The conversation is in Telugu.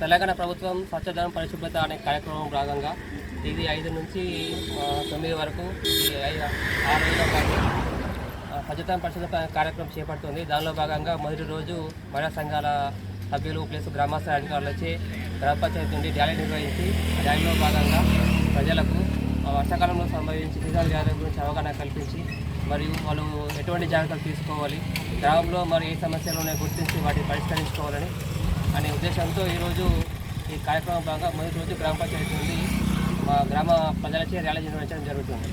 తెలంగాణ ప్రభుత్వం స్వచ్ఛదనం పరిశుభ్రత అనే కార్యక్రమం భాగంగా ఇది ఐదు నుంచి తొమ్మిది వరకు ఆరు వేల పాటు పరిశుభ్రత కార్యక్రమం చేపడుతుంది. దానిలో భాగంగా మొదటి రోజు మహిళా సంఘాల సభ్యులు ప్లస్ గ్రామస్థాయి అధికారులు వచ్చి గ్రామ పంచాయతీ నుండి ర్యాలీ నిర్వహించి ర్యాలీలో భాగంగా ప్రజలకు వర్షాకాలంలో సంభవించి సీజనల్ వ్యాధుల గురించి అవగాహన కల్పించి మరియు వాళ్ళు ఎటువంటి జాగ్రత్తలు తీసుకోవాలి గ్రామంలో మరి ఏ సమస్యలు ఉన్నాయో గుర్తించి వాటిని పరిష్కరించుకోవాలని అనే ఉద్దేశంతో ఈరోజు ఈ కార్యక్రమం భాగంగా మొదటి రోజు గ్రామ పంచాయతీ నుండి మా గ్రామ ప్రజలచే ర్యాలీ నిర్వహించడం జరుగుతుంది.